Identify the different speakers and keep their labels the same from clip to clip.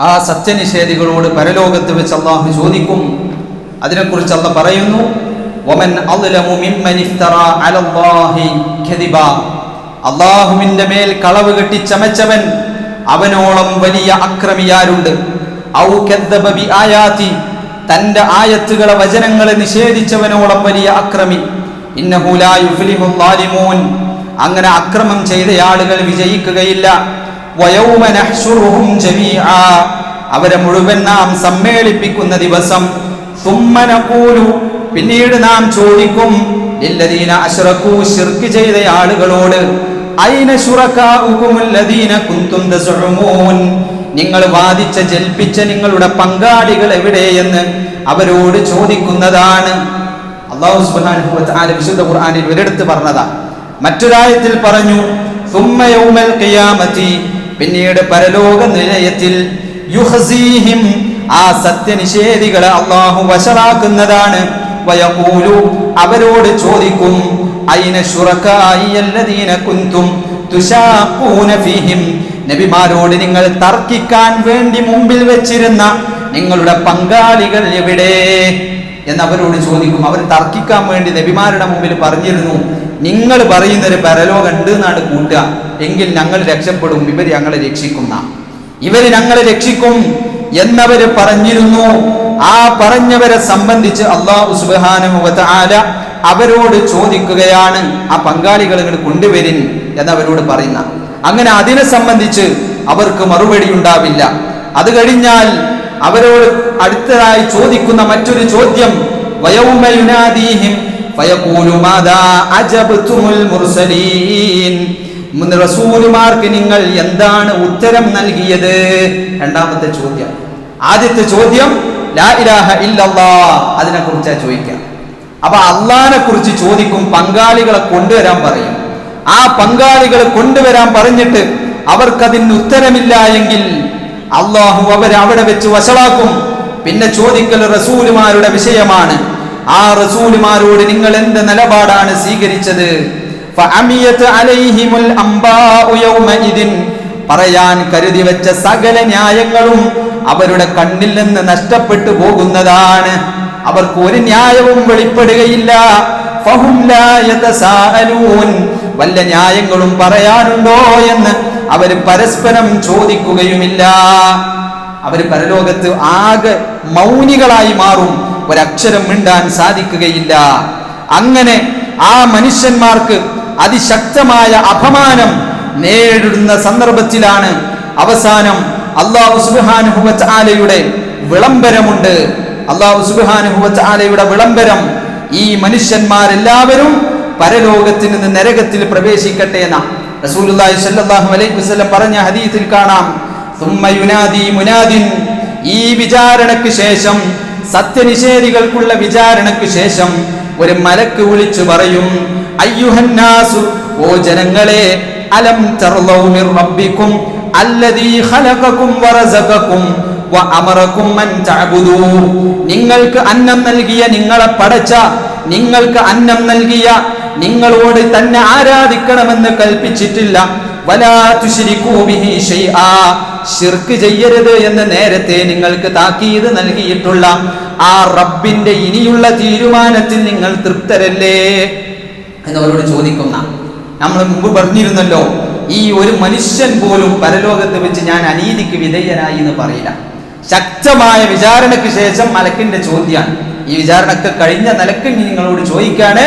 Speaker 1: ആ സത്യനിഷേധികളോട് പരലോകത്ത് വെച്ച് അള്ളാഹു ചോദിക്കും. അതിനെക്കുറിച്ച് അള്ള പറയുന്നു ഒമൻ അള്ളാഹുവിന്റെ മേൽ കളവ് കെട്ടി ചമച്ചവൻ അവനോളം വലിയ അക്രമിയാരുണ്ട്. തന്റെ ആയത്തുകളെ വചനങ്ങളെ നിഷേധിച്ചവനോളം വലിയ അക്രമി. ഇന്നഹു ലാ യുഫ്ലിഹു ളാലിമൂൻ അങ്ങനെ അക്രമം ചെയ്ത ആളുകൾ വിജയിക്കുകയില്ല. അവരെ മുഴുവൻ നാം സമ്മേളിപ്പിക്കുന്ന ദിവസം. പിന്നീട് നാം ചോദിക്കും അശ്റകൂ ശിർക്ക് ചെയ്ത ആളുകളോട് നിങ്ങൾ വാദിച്ച ജൽപ്പിച്ച നിങ്ങളുടെ പങ്കാളികൾ എവിടെയെന്ന് അവരോട് ചോദിക്കുന്നതാണ്. അള്ളാഹു തആല വിശുദ്ധ ഖുർആനിൽ ഒരിടത്ത് പറഞ്ഞതാ. മറ്റൊരായത്തിൽ പറഞ്ഞു സുമ്മ യൗമൽ ഖിയാമത്തി. പിന്നീട് പരലോക നിലയത്തിൽ യുഹസീഹിം ആ സത്യനിഷേധികളെ അള്ളാഹു വശറാക്കുന്നതാണ് അവരോട് ചോദിക്കും നബിമാരോട് നിങ്ങൾ തർക്കിക്കാൻ വേണ്ടി മുമ്പിൽ വെച്ചിരുന്ന നിങ്ങളുടെ പങ്കാളികൾ എവിടെ? എന്ന് അവരോട് ചോദിക്കും. അവർ തർക്കിക്കാൻ വേണ്ടി നബിമാരുടെ മുമ്പിൽ പറഞ്ഞിരുന്നു. നിങ്ങൾ പറയുന്നൊരു പരലോകം ഉണ്ട് എന്നാണ് കൂട്ടുക. എങ്കിൽ ഞങ്ങൾ രക്ഷപ്പെടും ഇവർ ഞങ്ങളെ രക്ഷിക്കുന്ന. ഇവർ ഞങ്ങളെ രക്ഷിക്കും എന്നവര് പറഞ്ഞിരുന്നു. ആ പറഞ്ഞവരെ സംബന്ധിച്ച് അള്ളാഹു സുബാന അവരോട് ചോദിക്കുകയാണ് ആ പങ്കാളികൾ ഇങ്ങോട്ട് കൊണ്ടുവരിൻ എന്നവരോട് പറയുന്ന. അങ്ങനെ അതിനെ സംബന്ധിച്ച് അവർക്ക് മറുപടി ഉണ്ടാവില്ല. അത് കഴിഞ്ഞാൽ അവരോട് അടുത്തതായി ചോദിക്കുന്ന മറ്റൊരു ചോദ്യം വയൗമ റസൂലുമാർക്ക് നിങ്ങൾ എന്താണ് ഉത്തരം നൽകിയത്? രണ്ടാമത്തെ ചോദ്യം. ആദ്യത്തെ ചോദ്യം ലാ ഇലാഹ ഇല്ലല്ലാ. അതിനെ കുറിച്ചാ ചോദിക്കാം. അപ്പൊ അള്ളാനെ കുറിച്ച് ചോദിക്കും പങ്കാളികളെ കൊണ്ടുവരാൻ പറയും. ആ പങ്കാളികളെ കൊണ്ടുവരാൻ പറഞ്ഞിട്ട് അവർക്കതിന് ഉത്തരമില്ല എങ്കിൽ അള്ളാഹു അവരെ അവിടെ വെച്ച് വശവാക്കും പിന്നെ ചോദിക്കൽ റസൂലുമാരുടെ വിഷയമാണ് ആ റസൂലുമാരോട് നിങ്ങൾ എന്ത് നിലപാടാണ് സ്വീകരിച്ചത്? പറയാൻ കരുതി വെച്ച സകല ന്യായങ്ങളും അവരുടെ കണ്ണിൽ നിന്ന് നഷ്ടപ്പെട്ടു പോകുന്നതാണ്. അവർക്ക് ഒരു ന്യായവും വെളിപ്പെടുകയില്ല. വല്ല ന്യായങ്ങളും പറയാനുണ്ടോ എന്ന് അവർ പരസ്പരം ചോദിക്കുകയുമില്ല. അവർ പരലോകത്ത് ആകെ മൗനികളായി മാറും. ഒരക്ഷരം മിണ്ടാൻ സാധിക്കുകയില്ല. അങ്ങനെ ആ മനുഷ്യന്മാർക്ക് അതിശക്തമായ അപമാനം നേരിടുന്ന സന്ദർഭത്തിലാണ് അവസാനം അള്ളാഹു സുബാനുഹുവത്ത് ആലയുടെ വിളംബരമുണ്ട്. അള്ളാഹു സുബാനുഹുവത്ത് ആലയുടെ വിളംബരം ഈ മനുഷ്യന്മാരെല്ലാവരും പരലോകത്തിൽ നിന്ന് നരകത്തിൽ പ്രവേശിക്കട്ടെ എന്ന. റസൂലുള്ളാഹി സ്വല്ലല്ലാഹു അലൈഹി വസല്ലം പറഞ്ഞ ഹദീസിൽ കാണാം. യുനാദി മുനാദിൻ. ഈ വിചാരണയ്ക്ക് ശേഷം സത്യനിഷേധികൾക്കുള്ള വിചാരണയ്ക്ക് ശേഷം ഒരു മലക്ക് വിളിച്ചു പറയും അയ്യുഹന്നാസു ഓ ജനങ്ങളെ അലം തർലൗ മിർ റബ്ബിക്കും വഅമറകും അൻ തഅബുദൂ. നിങ്ങൾക്ക് അന്നം നൽകിയ നിങ്ങളെ പടച്ച നിങ്ങൾക്ക് അന്നം നൽകിയ നിങ്ങളോട് തന്നെ ആരാധിക്കണമെന്ന് കൽപ്പിച്ചിട്ടില്ല ശിർക്ക് ചെയ്യരുത് എന്ന് നേരത്തെ നിങ്ങൾക്ക് താക്കീത് നൽകിയിട്ടുള്ള ആ റബ്ബിന്റെ ഇനിയുള്ള തീരുമാനത്തിൽ നിങ്ങൾ തൃപ്തരല്ലേ എന്നവരോട് ചോദിക്കുന്ന. നമ്മൾ മുമ്പ് പറഞ്ഞിരുന്നല്ലോ ഈ ഒരു മനുഷ്യൻ പോലും പരലോകത്ത് വെച്ച് ഞാൻ അനീതിക്ക് വിധേയനായി എന്ന് പറയില്ല. ശക്തമായ വിചാരണയ്ക്ക് ശേഷം മലക്കിന്റെ ചോദ്യമാണ് ഈ വിചാരണക്ക് കഴിഞ്ഞ നിലയ്ക്ക് നിങ്ങളോട് ചോദിക്കാണ്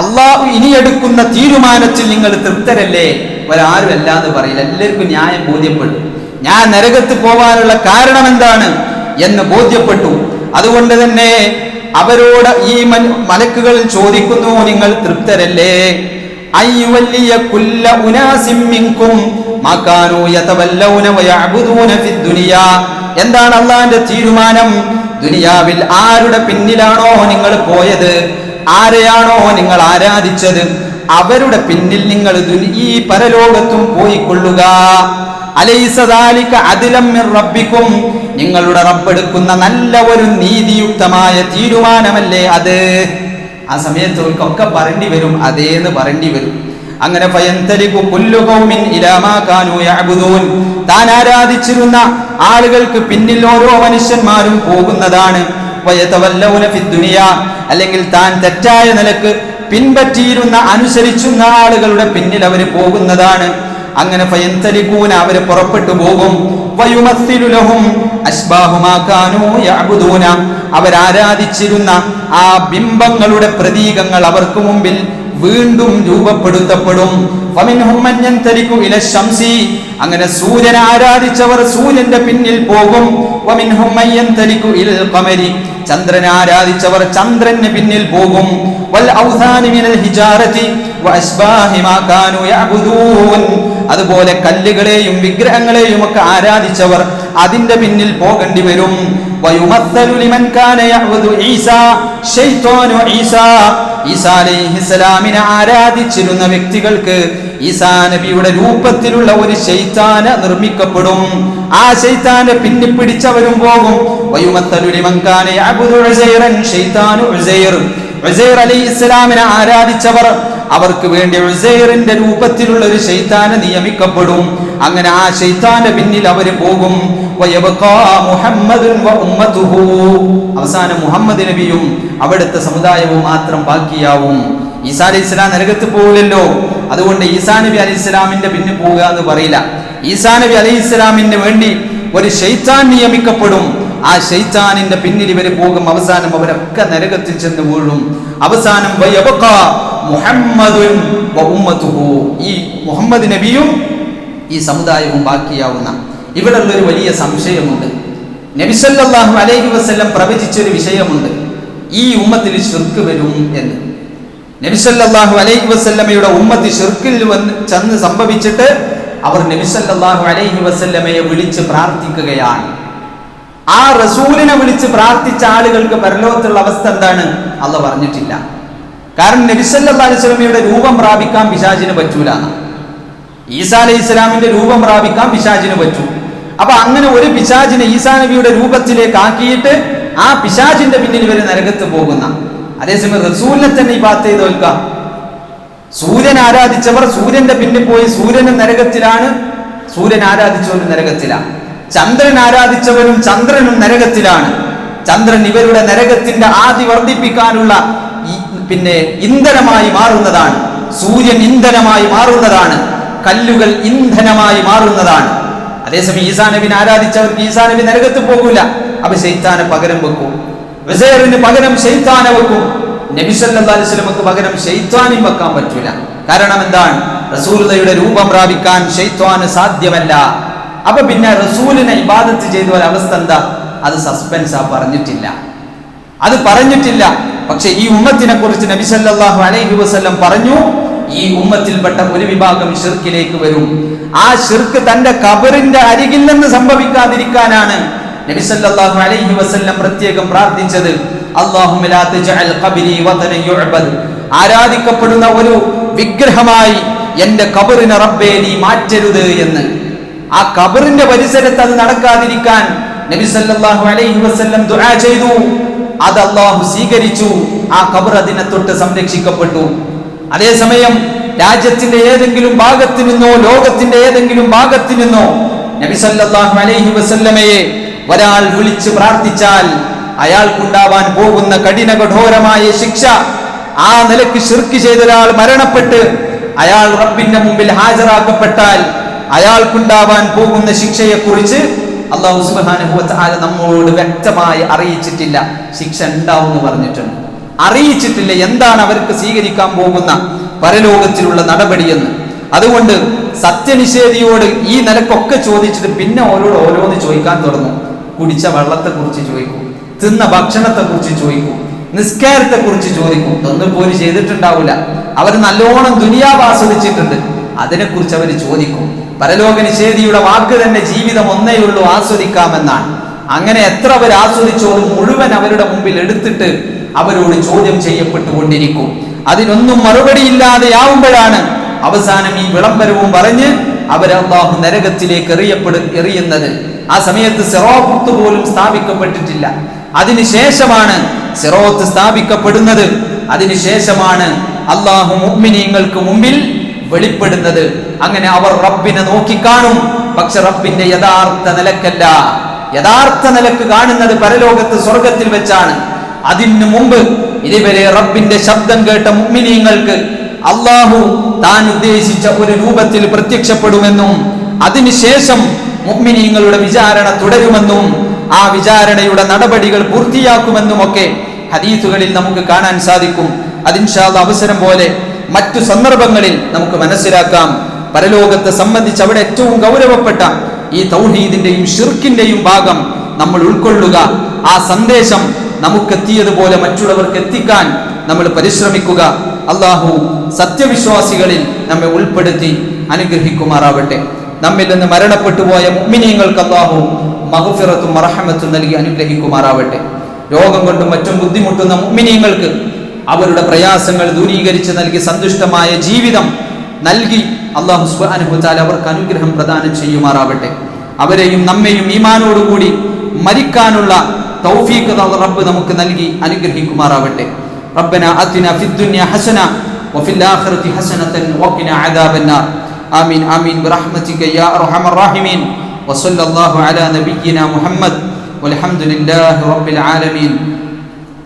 Speaker 1: അള്ളാഹു ഇനി എടുക്കുന്ന തീരുമാനത്തിൽ നിങ്ങൾ തൃപ്തരല്ലേ? ഒരാരും അല്ല എന്ന് പറയില്ല. എല്ലാവർക്കും ന്യായം ബോധ്യപ്പെട്ടു. ഞാൻ നരകത്ത് പോകാനുള്ള കാരണം എന്താണ് എന്ന് ബോധ്യപ്പെട്ടു. അതുകൊണ്ട് തന്നെ അവരോട് ഈ മലക്കുകൾ ചോദിക്കുന്നു നിങ്ങൾ തൃപ്തരല്ലേ? എന്താണ് അള്ളാന്റെ തീരുമാനം? ദുനിയാവിൽ ആരുടെ പിന്നിലാണോ നിങ്ങൾ പോയത്? ആരെയാണോ നിങ്ങൾ ആരാധിച്ചത്? അവരുടെ പിന്നിൽ നിങ്ങൾ ഈ പരലോകത്തും പോയിക്കൊള്ളുക. മിർ റബ്ബിക്കും. നിങ്ങളുടെ റബ്ബെടുക്കുന്ന നല്ല ഒരു നീതിയുക്തമായ തീരുമാനമല്ലേ അത്? ആ സമയത്ത് അവർക്കൊക്കെ പറയേണ്ടി വരും അതേന്ന് പറയേണ്ടി വരും. അങ്ങനെ താൻ ആരാധിച്ചിരുന്ന ആളുകൾക്ക് പിന്നിൽ ഓരോ മനുഷ്യന്മാരും പോകുന്നതാണ്. അല്ലെങ്കിൽ താൻ തെറ്റായ നിലയ്ക്ക് പിൻപറ്റിയിരുന്ന അനുസരിച്ചുന്ന ആളുകളുടെ പിന്നിൽ അവർ പോകുന്നതാണ്. അങ്ങനെ ഫയന്തലിക്കൂന അവർ പുറപ്പെട്ടു പോകും. അവരാരാധിച്ചിരുന്ന ആ ബിംബങ്ങളുടെ പ്രതീകങ്ങൾ അവർക്ക് മുമ്പിൽ വീണ്ടും രൂപപ്പെടുത്തപ്പെടും. അങ്ങനെ സൂര്യൻ ആരാധിച്ചവർ സൂര്യന്റെ പിന്നിൽ പോകും. ചന്ദ്രൻ ആരാധിച്ചവർ ചന്ദ്രന് പിന്നിൽ പോകും. അതുപോലെ കല്ലുകളെയും വിഗ്രഹങ്ങളെയും ഒക്കെ ആരാധിച്ചവർ അതിന്റെ പിന്നിൽ പോകേണ്ടി വരും. ഈസ അലൈഹിസ്സലാമിനെ ആരാധിച്ചിരുന്ന വ്യക്തികൾക്ക് ഈസാ നബിയുടെ രൂപത്തിലുള്ള ഒരു ശൈത്താന നിർമ്മിക്കപ്പെടും. ആ ശൈത്താനെ പിന്നി പിടിച്ചവരും പോകും അലൈഹിസ്സലാമിനെ ആരാധിച്ചവർ അവർക്ക് വേണ്ടി ഉസൈറിന്റെ രൂപത്തിലുള്ള ഒരു ശൈത്താനെ നിയമിക്കപ്പെടും. അങ്ങനെ ആ ശൈത്താന്റെ പിന്നിൽ അവർ പോകും. അവസാനം മുഹമ്മദ് നബിയും അവിടുത്തെ സമുദായവും മാത്രം ബാക്കിയാവും. ഈസാ അലി ഇസ്ലാം നരകത്ത് പോകില്ലല്ലോ അതുകൊണ്ട് ഈസാ നബി അലി ഇസ്ലാമിന്റെ പിന്നെ പോവുക എന്ന് പറയില്ല. ഈസാ നബി അലി ഇസ്ലാമിന് വേണ്ടി ഒരു ഷെയ്ത്താൻ നിയമിക്കപ്പെടും. ആ ഷെയ്ത്താനിന്റെ പിന്നിൽ ഇവർ പോകും. അവസാനം അവരൊക്കെ നരകത്തിൽ ചെന്ന് വീഴും. അവസാനം മുഹമ്മദും. ഈ മുഹമ്മദ് നബിയും ഈ സമുദായവും ബാക്കിയാവുന്ന ഇവിടെ ഉള്ളൊരു വലിയ സംശയമുണ്ട്. നബിസല്ലാഹു അലൈഹി വസ്ല്ലം പ്രവചിച്ചൊരു വിഷയമുണ്ട്. ഈ ഉമ്മത്തിൽ ഷിർക്ക് വരും എന്ന്. നബിസല്ലാഹു അലൈഹി വസ്ല്ലമയുടെ ഉമ്മത്ത് ഷിർക്കിൽ വന്ന് ചെന്ന് സംഭവിച്ചിട്ട് അവർ നബിസല്ലാഹു അലൈഹി വസ്ല്ലമയെ വിളിച്ച് പ്രാർത്ഥിക്കുകയാണ്. ആ റസൂലിനെ വിളിച്ച് പ്രാർത്ഥിച്ച ആളുകൾക്ക് പരലോകത്തുള്ള അവസ്ഥ എന്താണ്? അല്ല പറഞ്ഞിട്ടില്ല. കാരണം നബിസല്ലാ അലൈഹി സ്വലമയുടെ രൂപം പ്രാപിക്കാൻ പിശാചിന് പറ്റൂലാണ് ഈസാ അലൈഹി ഇസ്ലാമിന്റെ രൂപം പ്രാപിക്കാൻ പിശാചിന് പറ്റൂ. അപ്പൊ അങ്ങനെ ഒരു പിശാചിനെ ഈസാ നബിയുടെ രൂപത്തിലേക്ക് ആക്കിയിട്ട് ആ പിശാചിന്റെ പിന്നിൽ വരെ നരകത്ത് പോകുന്ന. അതേസമയം റസൂലിനെ തന്നെ ഈ ബാത്ത് ചെയ്ത് നോക്കുക. സൂര്യൻ ആരാധിച്ചവർ സൂര്യന്റെ പിന്നിൽ പോയി സൂര്യനും നരകത്തിലാണ്. സൂര്യൻ ആരാധിച്ചവരും നരകത്തിലാണ്. ചന്ദ്രൻ ആരാധിച്ചവരും ചന്ദ്രനും നരകത്തിലാണ്. ചന്ദ്രൻ ഇവരുടെ നരകത്തിന്റെ ആദി വർദ്ധിപ്പിക്കാനുള്ള പിന്നെ ഇന്ധനമായി മാറുന്നതാണ്. സൂര്യൻ ഇന്ധനമായി മാറുന്നതാണ്. കല്ലുകൾ ഇന്ധനമായി മാറുന്നതാണ്. അതേസമയം ഈസാ നബിനെ ആരാധിച്ചവർക്ക് ഈസാ നബി നരകത്ത് പോകൂല. അപ്പൊ ശൈത്താനെ പകരം വെക്കും. വിസേറിന് പകരം ശൈത്താനെ വെക്കും. നബി സല്ലല്ലാഹു അലൈഹി വസല്ലമക്ക് പകരം ശൈത്താനും വെക്കാൻ പറ്റൂല. കാരണം എന്താണ്? റസൂലുള്ളയുടെ രൂപം പ്രാപിക്കാൻ ശൈത്വാന് സാധ്യമല്ല. അപ്പൊ പിന്നെ റസൂലിനെ ഇബാദത്ത് ചെയ്ത ഒരു അവസ്ഥ എന്താ? അത് സസ്പെൻസ് ആ പറഞ്ഞിട്ടില്ല. അത് പറഞ്ഞിട്ടില്ല. പക്ഷെ ഈ ഉമ്മത്തിനെ കുറിച്ച് നബി സല്ലല്ലാഹു അലൈഹി വസല്ലം പറഞ്ഞു ഈ ഉമ്മത്തിൽപ്പെട്ട ഒരു വിഭാഗം ഷിർക്കിലേക്ക് വരും. ആ ഷിർക്ക് തന്റെ കബറിന്റെ അരികിൽ നിന്ന് സംഭവിക്കാതിരിക്കാനാണ് നബി സല്ലല്ലാഹു അലൈഹി വസല്ലം പ്രത്യേകം പ്രാർത്ഥിച്ചത്. അല്ലാഹുമ്മ ലാ തജഅൽ ഖബരി വതനൻ യുഅബദ്. ആരാധിക്കപ്പെടുന്ന ഒരു വിഗ്രഹമായി എന്റെ കബറിനെ റബ്ബേ നീ മാറ്റരുത് എന്ന്. ആ കബറിന്റെ പരിസരത്ത് അത് നടക്കാതിരിക്കാൻ നബി സല്ലല്ലാഹു അലൈഹി വസല്ലം ദുആ ചെയ്തു. അത് അള്ളാഹു സ്വീകരിച്ചു. ആ കബർ അതിനെ തൊട്ട് സംരക്ഷിക്കപ്പെട്ടു. അതേസമയം രാജ്യത്തിന്റെ ഏതെങ്കിലും ഭാഗത്തു നിന്നോ ലോകത്തിന്റെ ഏതെങ്കിലും ഭാഗത്തു നിന്നോ നബി സല്ലല്ലാഹു അലൈഹി വസല്ലമയെ ഒരാൾ വിളിച്ച് പ്രാർത്ഥിച്ചാൽ അയാൾക്കുണ്ടാവാൻ പോകുന്ന കഠിന കഠോരമായ ശിക്ഷ ആ നിലയ്ക്ക് ശിർക്ക് ചെയ്ത ഒരാൾ മരണപ്പെട്ട് അയാൾ റബ്ബിന്റെ മുമ്പിൽ ഹാജരാക്കപ്പെട്ടാൽ അയാൾക്കുണ്ടാവാൻ പോകുന്ന ശിക്ഷയെക്കുറിച്ച് അള്ളാഹു സുബ്ഹാനഹു വ തആല നമ്മോട് വ്യക്തമായി അറിയിച്ചിട്ടില്ല. ശിക്ഷ ഉണ്ടാവും എന്ന് പറഞ്ഞിട്ടുണ്ട്. അറിയിച്ചിട്ടില്ല എന്താണ് അവർക്ക് സ്വീകരിക്കാൻ പോകുന്ന പരലോകത്തിലുള്ള നടപടിയെന്ന്. അതുകൊണ്ട് സത്യനിഷേധിയോട് ഈ നിലക്കൊക്കെ ചോദിച്ചിട്ട് പിന്നെ ഓരോട് ഓരോന്ന് ചോദിക്കാൻ തുടങ്ങും. കുടിച്ച വെള്ളത്തെ കുറിച്ച് ചോദിക്കും തിന്ന ഭക്ഷണത്തെ കുറിച്ച് ചോദിക്കും നിസ്കാരത്തെ കുറിച്ച് ചോദിക്കും. ഒന്നും പോലും ചെയ്തിട്ടുണ്ടാവില്ല അവർ നല്ലോണം ദുനിയാവ് ആസ്വദിച്ചിട്ടുണ്ട് അതിനെക്കുറിച്ച് അവർ ചോദിക്കും. പരലോക നിഷേധിയുടെ വാക്ക് തന്നെ ജീവിതം ഒന്നേയുള്ളൂ ആസ്വദിക്കാമെന്നാണ്. അങ്ങനെ എത്ര അവർ ആസ്വദിച്ചോ മുഴുവൻ അവരുടെ മുമ്പിൽ എടുത്തിട്ട് അവരോട് ചോദ്യം ചെയ്യപ്പെട്ടുകൊണ്ടിരിക്കും. അതിനൊന്നും മറുപടി മറുപടിയില്ലാതെയാവുമ്പോഴാണ് അവസാനം ഈ വിളംബരവും പറഞ്ഞ് അവർ നരകത്തിലേക്ക് എറിയപ്പെടു എറിയുന്നത്. ആ സമയത്ത് സിറോത്ത് പോലും സ്ഥാപിക്കപ്പെട്ടിട്ടില്ല. അതിനുശേഷമാണ് സിറോത്ത് സ്ഥാപിക്കപ്പെടുന്നത്. അതിനുശേഷമാണ് അള്ളാഹു മുഗ്മിനീങ്ങൾക്ക് മുമ്പിൽ വെളിപ്പെടുന്നത്. അങ്ങനെ അവർ റബ്ബിനെ നോക്കിക്കാണും. പക്ഷെ റബ്ബിന്റെ യഥാർത്ഥ നിലക്കല്ല. യഥാർത്ഥ നിലയ്ക്ക് കാണുന്നത് പരലോകത്ത് സ്വർഗത്തിൽ വെച്ചാണ്. അതിനു മുമ്പ് ഇതുവരെ റബ്ബിന്റെ ശബ്ദം കേട്ട മുഅ്മിനീങ്ങൾക്ക് അള്ളാഹു താൻ ഉദ്ദേശിച്ച ഒരു രൂപത്തിൽ പ്രത്യക്ഷപ്പെടുമെന്നും അതിനുശേഷം മുഅ്മിനീങ്ങളുടെ വിചാരണ തുടരുമെന്നും ആ വിചാരണയുടെ നടപടികൾ പൂർത്തിയാക്കുമെന്നും ഒക്കെ ഹദീസുകളിൽ നമുക്ക് കാണാൻ സാധിക്കും. അതിൻഷാല്ല അവസരം പോലെ മറ്റു സന്ദർഭങ്ങളിൽ നമുക്ക് മനസ്സിലാക്കാം. പരലോകത്തെ സംബന്ധിച്ച് അവിടെ ഏറ്റവും ഗൗരവപ്പെട്ട ഈ തൗഹീദിന്റെയും ഷിർക്കിന്റെയും ഭാഗം നമ്മൾ ഉൾക്കൊള്ളുക. ആ സന്ദേശം നമുക്കെത്തിയതുപോലെ മറ്റുള്ളവർക്ക് എത്തിക്കാൻ നമ്മൾ പരിശ്രമിക്കുക. അള്ളാഹു സത്യവിശ്വാസികളിൽ നമ്മെ ഉൾപ്പെടുത്തി അനുഗ്രഹിക്കുമാറാവട്ടെ. നമ്മിൽ നിന്ന് മരണപ്പെട്ടു പോയ മുമ്മിനിയങ്ങൾക്ക് അള്ളാഹു മഹഫിറത്തും മറഹമത്തും നൽകി അനുഗ്രഹിക്കുമാറാവട്ടെ. രോഗം കൊണ്ടും മറ്റും ബുദ്ധിമുട്ടുന്ന മുമ്മിനിയങ്ങൾക്ക് അവരുടെ പ്രയാസങ്ങൾ ദൂരീകരിച്ച് നൽകി സന്തുഷ്ടമായ ജീവിതം നൽകി അള്ളാഹു സുബാനുഹുത്താൽ അവർക്ക് അനുഗ്രഹം പ്രദാനം ചെയ്യുമാറാവട്ടെ. അവരെയും നമ്മെയും ഈമാനോടുകൂടി മരിക്കാനുള്ള തൗഫീഖ് റബ്ബ് നമുക്ക് നൽകി അനുഗ്രഹിക്കുമാറാവട്ടെ ربنا آتنا في الدنيا حسنة وفي الآخرة حسنة وقنا عذاب النار آمين آمين برحمتك يا أرحم الراحمين وصلى الله على نبينا محمد والحمد لله رب العالمين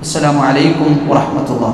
Speaker 1: السلام عليكم ورحمة الله